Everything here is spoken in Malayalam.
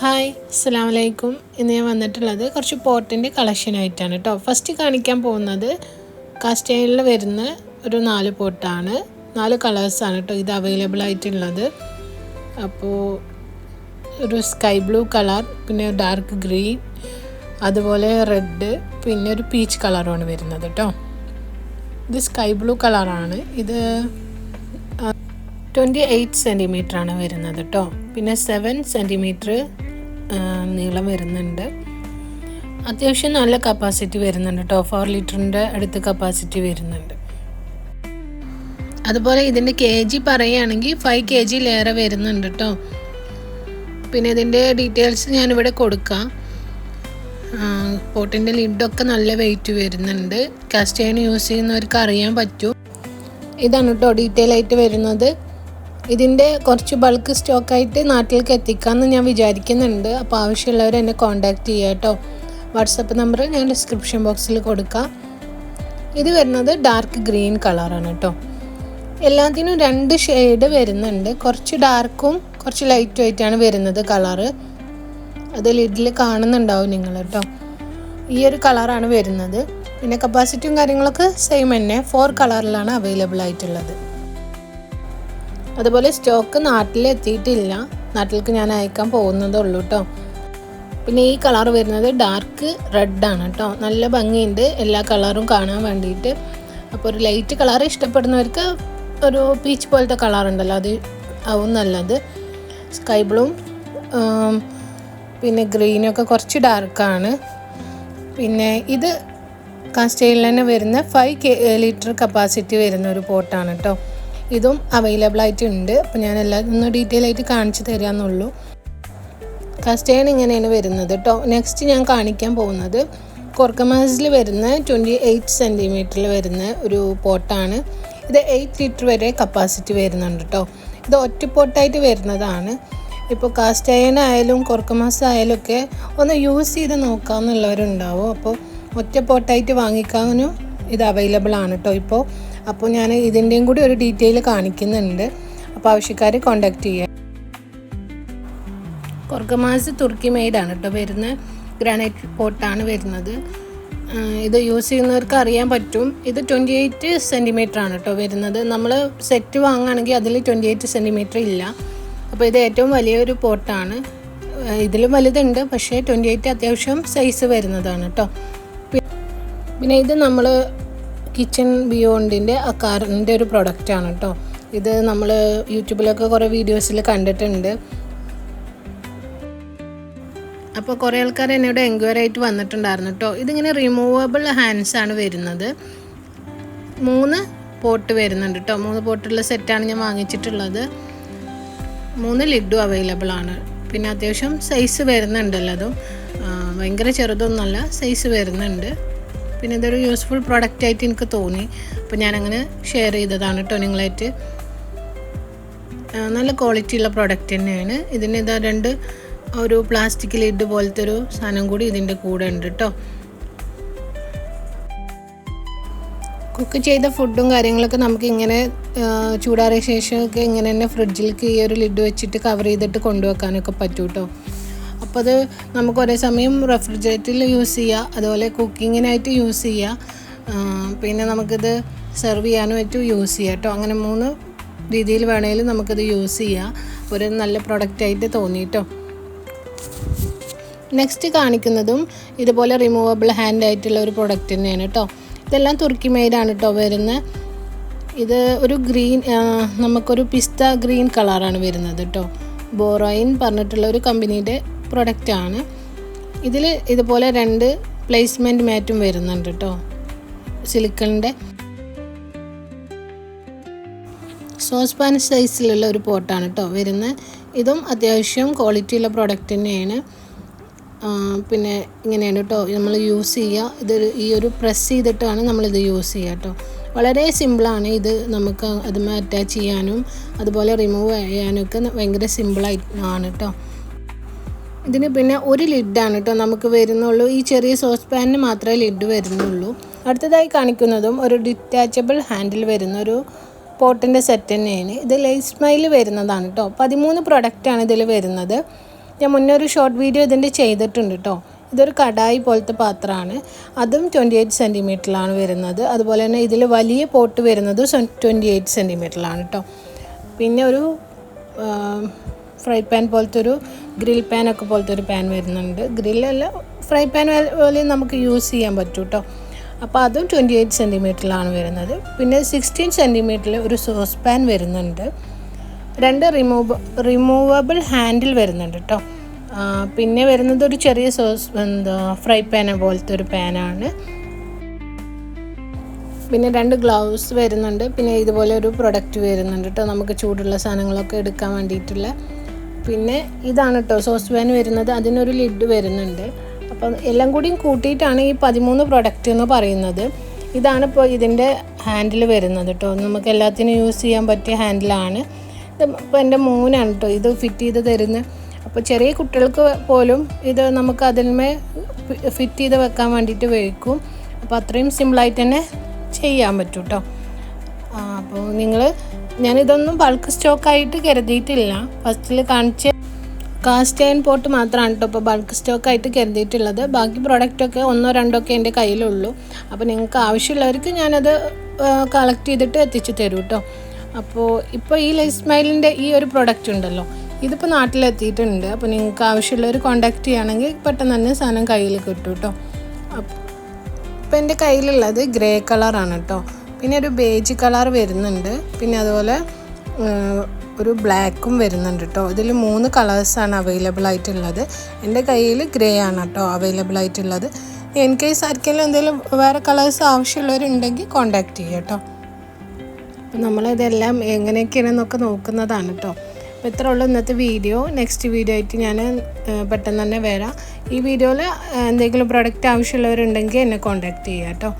ഹായ് അസ്സാം വലൈക്കും ഇന്ന് ഞാൻ വന്നിട്ടുള്ളത് കുറച്ച് പോട്ടിന്റെ കളക്ഷനായിട്ടാണ് കേട്ടോ. ഫസ്റ്റ് കാണിക്കാൻ പോകുന്നത് കാസ്റ്റൈനിൽ വരുന്ന ഒരു നാല് പോട്ടാണ് നാല് കളേഴ്സാണ് കേട്ടോ ഇത് അവൈലബിൾ ആയിട്ടുള്ളത്. അപ്പോൾ ഒരു സ്കൈ ബ്ലൂ കളർ പിന്നെ ഡാർക്ക് ഗ്രീൻ അതുപോലെ റെഡ് പിന്നെ ഒരു പീച്ച് കളറുമാണ് വരുന്നത് കേട്ടോ. ഇത് സ്കൈ ബ്ലൂ കളറാണ് ഇത് ട്വന്റി എയ്റ്റ് സെന്റിമീറ്റർ ആണ് വരുന്നത് കേട്ടോ പിന്നെ സെവൻ സെന്റിമീറ്റർ നീളം വരുന്നുണ്ട്. അത്യാവശ്യം നല്ല കപ്പാസിറ്റി വരുന്നുണ്ട് കേട്ടോ ഫോർ ലിറ്ററിന്റെ അടുത്ത് കപ്പാസിറ്റി വരുന്നുണ്ട്. അതുപോലെ ഇതിന്റെ കെ ജി പറയുകയാണെങ്കിൽ ഫൈവ് കെ ജിയിലേറെ വരുന്നുണ്ട് കേട്ടോ പിന്നെ ഇതിന്റെ ഡീറ്റെയിൽസ് ഞാനിവിടെ കൊടുക്കാം. പോട്ടിന്റെ ലിഡൊക്കെ നല്ല വെയിറ്റ് വരുന്നുണ്ട്. കാസ്റ്റേൺ യൂസ് ചെയ്യുന്നവർക്ക് അറിയാൻ പറ്റും. ഇതാണ് കേട്ടോ ഡീറ്റെയിൽ ആയിട്ട് വരുന്നത്. ഇതിന്റെ കുറച്ച് ബൾക്ക് സ്റ്റോക്കായിട്ട് നാട്ടിലേക്ക് എത്തിക്കാമെന്ന് ഞാൻ വിചാരിക്കുന്നുണ്ട്. അപ്പോൾ ആവശ്യമുള്ളവർ എന്നെ കോൺടാക്റ്റ് ചെയ്യുക കേട്ടോ. വാട്സപ്പ് നമ്പർ ഞാൻ ഡിസ്ക്രിപ്ഷൻ ബോക്സിൽ കൊടുക്കാം. ഇത് വരുന്നത് ഡാർക്ക് ഗ്രീൻ കളറാണ് കേട്ടോ. എല്ലാത്തിനും രണ്ട് ഷെയ്ഡ് വരുന്നുണ്ട്. കുറച്ച് ഡാർക്കും കുറച്ച് ലൈറ്റും ആയിട്ടാണ് വരുന്നത് കളറ് അത് ലിഡിൽ കാണുന്നുണ്ടാവും നിങ്ങൾ കേട്ടോ. ഈ ഒരു കളറാണ് വരുന്നത്. പിന്നെ കപ്പാസിറ്റിയും കാര്യങ്ങളൊക്കെ സെയിം തന്നെ. ഫോർ കളറിലാണ് അവൈലബിൾ ആയിട്ടുള്ളത്. അതുപോലെ സ്റ്റോക്ക് നാട്ടിൽ എത്തിയിട്ടില്ല നാട്ടിലേക്ക് ഞാൻ അയക്കാൻ പോകുന്നതേ ഉള്ളൂ കേട്ടോ പിന്നെ ഈ കളർ വരുന്നത് ഡാർക്ക് റെഡാണ് കേട്ടോ നല്ല ഭംഗിയുണ്ട്. എല്ലാ കളറും കാണാൻ വേണ്ടിയിട്ട്. അപ്പോൾ ഒരു ലൈറ്റ് കളർ ഇഷ്ടപ്പെടുന്നവർക്ക് ഒരു പീച്ച് പോലത്തെ കളർ ഉണ്ടല്ലോ അത് ആവും നല്ലത്. സ്കൈ ബ്ലൂം പിന്നെ ഗ്രീനൊക്കെ കുറച്ച് ഡാർക്കാണ് പിന്നെ ഇത് കാസ്റ്റൈലിൽ തന്നെ വരുന്ന ഫൈവ് കെ ലിറ്റർ കപ്പാസിറ്റി വരുന്ന ഒരു പോട്ടാണ് കേട്ടോ ഇതും അവൈലബിൾ ആയിട്ടുണ്ട്. അപ്പോൾ ഞാൻ എല്ലാം ഒന്ന് ഡീറ്റെയിൽ ആയിട്ട് കാണിച്ചു തരാമെന്നുള്ളൂ കസ്റ്റേൺ ഇങ്ങനെയാണ് വരുന്നത് കേട്ടോ നെക്സ്റ്റ് ഞാൻ കാണിക്കാൻ പോകുന്നത് കൊർക്കമാസിൽ വരുന്ന ട്വന്റി എയ്റ്റ് സെന്റിമീറ്ററിൽ വരുന്ന ഒരു പോട്ടാണ്. ഇത് എയ്റ്റ് ലിറ്റർ വരെ കപ്പാസിറ്റി വരുന്നുണ്ട് കേട്ടോ ഇത് ഒറ്റ പോട്ടായിട്ട് വരുന്നതാണ്. ഇപ്പോൾ കാസ്റ്റ് അയൺ ആയാലും കൊർക്കമാസ് ആയാലും ഒക്കെ ഒന്ന് യൂസ് ചെയ്ത് നോക്കാമെന്നുള്ളവരുണ്ടാവും അപ്പോൾ ഒറ്റ പോട്ടായിട്ട് വാങ്ങിക്കാനും ഇത് അവൈലബിൾ ആണ് കേട്ടോ ഇപ്പോൾ അപ്പോൾ ഞാൻ ഇതിന്റെയും കൂടി ഒരു ഡീറ്റെയിൽ കാണിക്കുന്നുണ്ട്. അപ്പോൾ ആവശ്യക്കാർ കോണ്ടാക്ട് ചെയ്യുക കൊർക്കമാസ് തുർക്കി മെയ്ഡാണ് കേട്ടോ വരുന്ന ഗ്രാനൈറ്റ് പോട്ടാണ് വരുന്നത്. ഇത് യൂസ് ചെയ്യുന്നവർക്ക് അറിയാൻ പറ്റും. ഇത് ട്വന്റി എയ്റ്റ് സെന്റിമീറ്റർ ആണ് കേട്ടോ വരുന്നത്. നമ്മൾ സെറ്റ് വാങ്ങുകയാണെങ്കിൽ അതിൽ ട്വന്റി എയ്റ്റ് സെന്റിമീറ്റർ ഇല്ല. അപ്പോൾ ഇത് ഏറ്റവും വലിയൊരു പോട്ടാണ് ഇതിലും വലുതുണ്ട് പക്ഷേ ട്വന്റി എയ്റ്റ് അത്യാവശ്യം സൈസ് വരുന്നതാണ് കേട്ടോ. പിന്നെ ഇത് നമ്മൾ കിച്ചൺ ബിയോണ്ടിന്റെ അക്കാറിന്റെ ഒരു പ്രൊഡക്റ്റാണ് കേട്ടോ ഇത് നമ്മൾ യൂട്യൂബിലൊക്കെ കുറേ വീഡിയോസിൽ കണ്ടിട്ടുണ്ട്. അപ്പോൾ കുറേ ആൾക്കാർ എന്നോട് എൻക്വയറി ആയിട്ട് വന്നിട്ടുണ്ടായിരുന്നു കേട്ടോ ഇതിങ്ങനെ റിമൂവബിൾ ഹാൻഡ്സ് ആണ് വരുന്നത്. മൂന്ന് പോട്ട് വരുന്നുണ്ട് കേട്ടോ മൂന്ന് പോട്ടുള്ള സെറ്റാണ് ഞാൻ വാങ്ങിച്ചിട്ടുള്ളത്. മൂന്ന് ലിഡും അവൈലബിൾ ആണ്. പിന്നെ അത്യാവശ്യം സൈസ് വരുന്നുണ്ടല്ലോ അതും. ഭയങ്കര ചെറുതൊന്നുമല്ല സൈസ് വരുന്നുണ്ട്. പിന്നെ ഇതൊരു യൂസ്ഫുൾ പ്രോഡക്റ്റ് ആയിട്ട് എനിക്ക് തോന്നി. അപ്പോൾ ഞാനങ്ങനെ ഷെയർ ചെയ്തതാണ് കേട്ടോ നിങ്ങളായിട്ട്. നല്ല ക്വാളിറ്റി ഉള്ള പ്രൊഡക്റ്റ് തന്നെയാണ്. ഇതിന് ഇതാ രണ്ട് ഒരു പ്ലാസ്റ്റിക് ലിഡ് പോലത്തെ ഒരു സാധനം കൂടി ഇതിന്റെ കൂടെ ഉണ്ട് കേട്ടോ കുക്ക് ചെയ്ത ഫുഡും കാര്യങ്ങളൊക്കെ നമുക്ക് ഇങ്ങനെ ചൂടാറിയ ശേഷമൊക്കെ ഇങ്ങനെ തന്നെ ഫ്രിഡ്ജിലേക്ക് ഈ ഒരു ലിഡ് വെച്ചിട്ട് കവർ ചെയ്തിട്ട് കൊണ്ടുവെക്കാനൊക്കെ പറ്റൂ കേട്ടോ അപ്പോൾ അത് നമുക്ക് ഒരേ സമയം റെഫ്രിജറേറ്ററിൽ യൂസ് ചെയ്യുക അതുപോലെ കുക്കിങ്ങിനായിട്ട് യൂസ് ചെയ്യുക പിന്നെ നമുക്കിത് സെർവ് ചെയ്യാനുമായിട്ട് യൂസ് ചെയ്യാം കേട്ടോ അങ്ങനെ മൂന്ന് രീതിയിൽ വേണമെങ്കിലും നമുക്കിത് യൂസ് ചെയ്യാം. ഒരു നല്ല പ്രൊഡക്റ്റായിട്ട് തോന്നി കേട്ടോ നെക്സ്റ്റ് കാണിക്കുന്നതും ഇതുപോലെ റിമൂവബിൾ ഹാൻഡ് ആയിട്ടുള്ള ഒരു പ്രൊഡക്റ്റ് തന്നെയാണ് കേട്ടോ ഇതെല്ലാം തുർക്കി മെയ്ഡാണ് കേട്ടോ വരുന്നത് ഇത് ഒരു ഗ്രീൻ നമുക്കൊരു പിസ്ത ഗ്രീൻ കളറാണ് വരുന്നത് കേട്ടോ ബോറോയിൻ പറഞ്ഞിട്ടുള്ള ഒരു കമ്പനീന്റെ പ്രൊഡക്റ്റാണ് ഇതിൽ ഇതുപോലെ രണ്ട് പ്ലേസ്മെന്റ് മാറ്റും വരുന്നുണ്ട് കേട്ടോ സിലിക്കണിന്റെ സോസ് പാൻ സൈസിലുള്ള ഒരു പോട്ടാണ് കേട്ടോ വരുന്നത് ഇതും അത്യാവശ്യം ക്വാളിറ്റിയുള്ള പ്രോഡക്റ്റ് തന്നെയാണ്. പിന്നെ ഇങ്ങനെയാണ് കേട്ടോ നമ്മൾ യൂസ് ചെയ്യുക ഇത് ഈ ഒരു പ്രസ് ചെയ്തിട്ടാണ് നമ്മളിത് യൂസ് ചെയ്യുക കേട്ടോ വളരെ സിമ്പിളാണ് ഇത് നമുക്ക് അതുമേ അറ്റാച്ച് ചെയ്യാനും അതുപോലെ റിമൂവ് ചെയ്യാനും ഒക്കെ ഭയങ്കര സിമ്പിളായി ആണ് കേട്ടോ ഇതിന് പിന്നെ ഒരു ലിഡാണ് കേട്ടോ നമുക്ക് വരുന്നുള്ളൂ. ഈ ചെറിയ സോസ് പാനിന് മാത്രമേ ലിഡ് വരുന്നുള്ളൂ. അടുത്തതായി കാണിക്കുന്നതും ഒരു ഡിറ്റാച്ചബിൾ ഹാൻഡിൽ വരുന്ന ഒരു പോട്ടിന്റെ സെറ്റ് തന്നെയാണ്. ഇത് ലൈഫ് സ്മൈൽ വരുന്നതാണ് കേട്ടോ. പതിമൂന്ന് പ്രൊഡക്റ്റാണ് ഇതിൽ വരുന്നത്. ഞാൻ മുന്നേ ഒരു ഷോർട്ട് വീഡിയോ ഇതിന്റെ ചെയ്തിട്ടുണ്ട് കേട്ടോ. ഇതൊരു കടായി പോലത്തെ പാത്രമാണ്. അതും ട്വന്റി എയ്റ്റ് സെന്റിമീറ്ററിലാണ് വരുന്നത്. അതുപോലെ തന്നെ ഇതിൽ വലിയ പോട്ട് വരുന്നത് ട്വന്റി എയ്റ്റ് സെന്റിമീറ്ററിലാണ് കേട്ടോ. പിന്നെ ഒരു ഫ്രൈ പാൻ പോലത്തെ ഒരു ഗ്രിൽ പാനൊക്കെ പോലത്തെ ഒരു പാൻ വരുന്നുണ്ട്. ഗ്രില്ലല്ല ഫ്രൈ പാൻ പോലെ നമുക്ക് യൂസ് ചെയ്യാൻ പറ്റും കേട്ടോ അപ്പോൾ അതും ട്വന്റി എയ്റ്റ് സെന്റിമീറ്ററിലാണ് വരുന്നത്. പിന്നെ സിക്സ്റ്റീൻ സെന്റിമീറ്ററിൽ ഒരു സോസ് പാൻ വരുന്നുണ്ട്. രണ്ട് റിമൂവ് റിമൂവബിൾ ഹാൻഡിൽ വരുന്നുണ്ട് കേട്ടോ പിന്നെ വരുന്നത് ഒരു ചെറിയ സോസ് എന്താ ഫ്രൈ പാന പോലത്തെ ഒരു പാനാണ്. പിന്നെ രണ്ട് ഗ്ലൗസ് വരുന്നുണ്ട്. പിന്നെ ഇതുപോലെ ഒരു പ്രൊഡക്റ്റ് വരുന്നുണ്ട് കേട്ടോ നമുക്ക് ചൂടുള്ള സാധനങ്ങളൊക്കെ എടുക്കാൻ വേണ്ടിയിട്ടുള്ള പിന്നെ ഇതാണ് കേട്ടോ സോസ് പാൻ വരുന്നത്. അതിനൊരു ലിഡ് വരുന്നുണ്ട്. അപ്പം എല്ലാം കൂടിയും കൂട്ടിയിട്ടാണ് ഈ പതിമൂന്ന് പ്രൊഡക്റ്റ് എന്ന് പറയുന്നത്. ഇതാണ് ഇപ്പോൾ ഇതിന്റെ ഹാൻഡിൽ വരുന്നത് കേട്ടോ നമുക്ക് എല്ലാത്തിനും യൂസ് ചെയ്യാൻ പറ്റിയ ഹാൻഡിലാണ് ഇത് ഇപ്പോൾ എന്റെ മോനാണ് കേട്ടോ ഇത് ഫിറ്റ് ചെയ്ത് തരുന്നത് അപ്പോൾ ചെറിയ കുട്ടികൾക്ക് പോലും ഇത് നമുക്ക് അതിന്മേ ഫിറ്റ് ചെയ്ത് വെക്കാൻ വേണ്ടിയിട്ട് വയ്ക്കും അപ്പോൾ അത്രയും സിമ്പിളായിട്ട് തന്നെ ചെയ്യാൻ പറ്റും കേട്ടോ അപ്പോൾ നിങ്ങൾ ഞാനിതൊന്നും ബൾക്ക് സ്റ്റോക്കായിട്ട് കരുതിയിട്ടില്ല. ഫസ്റ്റിൽ കാണിച്ച കാസ്റ്റ് അയൺ പോട്ട് മാത്രമാണ് കേട്ടോ ഇപ്പോൾ ബൾക്ക് സ്റ്റോക്കായിട്ട് കരുതിയിട്ടുള്ളത്. ബാക്കി പ്രോഡക്റ്റൊക്കെ ഒന്നോ രണ്ടോ ഒക്കെ എന്റെ കയ്യിലുള്ളൂ. അപ്പോൾ നിങ്ങൾക്ക് ആവശ്യമുള്ളവർക്ക് ഞാനത് കളക്ട് ചെയ്തിട്ട് എത്തിച്ചു തരും കേട്ടോ അപ്പോൾ ഇപ്പോൾ ഈ ലൈഫ് സ്മൈലിന്റെ ഈ ഒരു പ്രോഡക്റ്റ് ഉണ്ടല്ലോ ഇതിപ്പോൾ നാട്ടിലെത്തിയിട്ടുണ്ട്. അപ്പോൾ നിങ്ങൾക്ക് ആവശ്യമുള്ളവർ കോൺടാക്ട് ചെയ്യുകയാണെങ്കിൽ പെട്ടെന്ന് തന്നെ സാധനം കയ്യിൽ കിട്ടും കേട്ടോ അപ്പോൾ എന്റെ കയ്യിലുള്ളത് ഗ്രേ കളറാണ് കേട്ടോ പിന്നെ ഒരു ബേജ് കളർ വരുന്നുണ്ട്. പിന്നെ അതുപോലെ ഒരു ബ്ലാക്കും വരുന്നുണ്ട് കേട്ടോ ഇതിൽ മൂന്ന് കളേഴ്സാണ് അവൈലബിൾ ആയിട്ടുള്ളത്. എന്റെ കയ്യിൽ ഗ്രേ ആണ് കേട്ടോ അവൈലബിൾ ആയിട്ടുള്ളത്. ഇൻ കേസ് ആർക്കെങ്കിലും എന്തെങ്കിലും വേറെ കളേഴ്സ് ആവശ്യമുള്ളവരുണ്ടെങ്കിൽ കോൺടാക്ട് ചെയ്യുക കേട്ടോ നമ്മളിതെല്ലാം എങ്ങനെയൊക്കെയാണെന്നൊക്കെ നോക്കുന്നതാണ് കേട്ടോ അപ്പോൾ ഇത്ര ഉള്ളൂ ഇന്നത്തെ വീഡിയോ നെക്സ്റ്റ് വീഡിയോ ആയിട്ട് ഞാൻ പെട്ടെന്ന് തന്നെ വരാം. ഈ വീഡിയോയിൽ എന്തെങ്കിലും പ്രൊഡക്റ്റ് ആവശ്യമുള്ളവരുണ്ടെങ്കിൽ എന്നെ കോൺടാക്ട് ചെയ്യുക കേട്ടോ